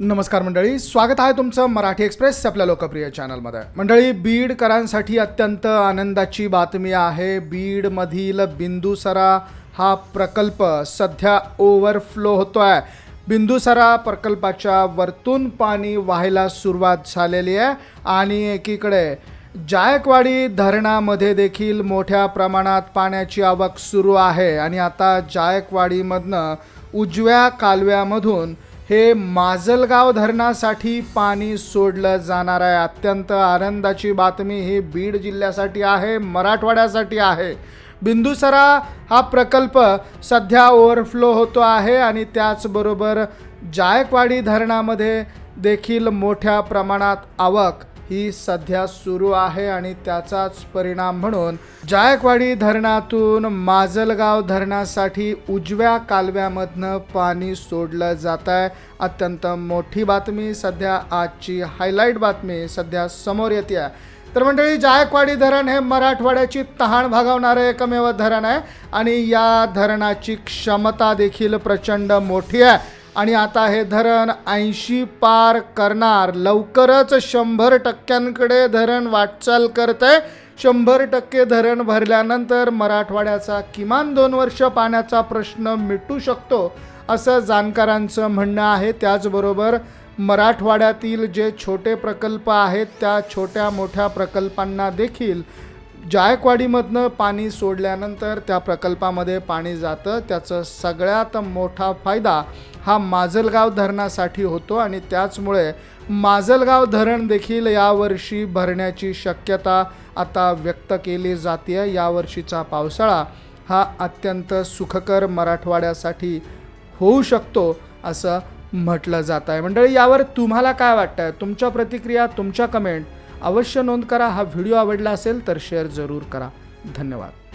नमस्कार मंडळी स्वागत आहे तुमचं मराठी एक्सप्रेस आपल्या लोकप्रिय चॅनलमध्ये. मंडळी बीडकरांसाठी अत्यंत आनंदाची बातमी आहे. बीडमधील बिंदुसरा हा प्रकल्प सध्या ओव्हरफ्लो होतो आहे बिंदुसरा प्रकल्पाच्या वरतून पाणी व्हायला सुरुवात झालेली आहे आणि एकीकडे जायकवाडी धरणामध्ये देखील मोठ्या प्रमाणात पाण्याची आवक सुरू आहे. आणि आता जायकवाडीमधनं उजव्या कालव्यामधून हे माजलगाव धरणासाठी पाणी सोडलं जाणार आहे. अत्यंत आनंदाची बातमी ही बीड जिल्ह्यासाठी आहे मराठवाड्यासाठी आहे. बिंदुसरा हा प्रकल्प सध्या ओव्हरफ्लो होतो आहे आणि त्याचबरोबर जायकवाडी धरणामध्ये देखील मोठ्या प्रमाणात आवक ही सध्या सुरू आहे आणि त्याचाच परिणाम म्हणून जायकवाडी धरणातून माजलगाव धरणासाठी उजव्या कालव्यामधनं पाणी सोडलं जात आहे. अत्यंत मोठी बातमी सध्या आजची हायलाईट बातमी सध्या समोर येते आहे. तर मंडळी जायकवाडी धरण हे मराठवाड्याची तहान भागवणारं एकमेव धरण आहे आणि या धरणाची क्षमता देखील प्रचंड मोठी आहे. आणि आता हे धरण ऐंशी पार करणार. लवकरच शंभर टक्क्यांकडे धरण वाटचाल करत. आहे शंभर टक्के धरण भरल्यानंतर मराठवाड्याचा किमान दोन वर्ष पाण्याचा प्रश्न मिटू शकतो असं जाणकारांचं म्हणणं आहे. त्याचबरोबर मराठवाड्यातील जे छोटे प्रकल्प आहेत त्या छोट्या मोठ्या प्रकल्पांना देखील जायकवाडीमधनं पाणी सोडल्यानंतर त्या प्रकल्पामध्ये पाणी जातं. त्याचं सगळ्यात मोठा फायदा हा माजलगाव धरणासाठी होतो आणि त्याचमुळे माजलगाव धरण देखील यावर्षी भरण्याची शक्यता आता व्यक्त केली जाते यावर्षीचा पावसाळा हा अत्यंत सुखकर मराठवाड्यासाठी होऊ शकतो असं म्हटलं जात आहे. मंडळी यावर तुम्हाला काय वाटतं आहे तुमच्या प्रतिक्रिया तुमच्या कमेंट अवश्य नोंद करा. हा व्हिडिओ आवडला असेल तर शेअर जरूर करा. धन्यवाद.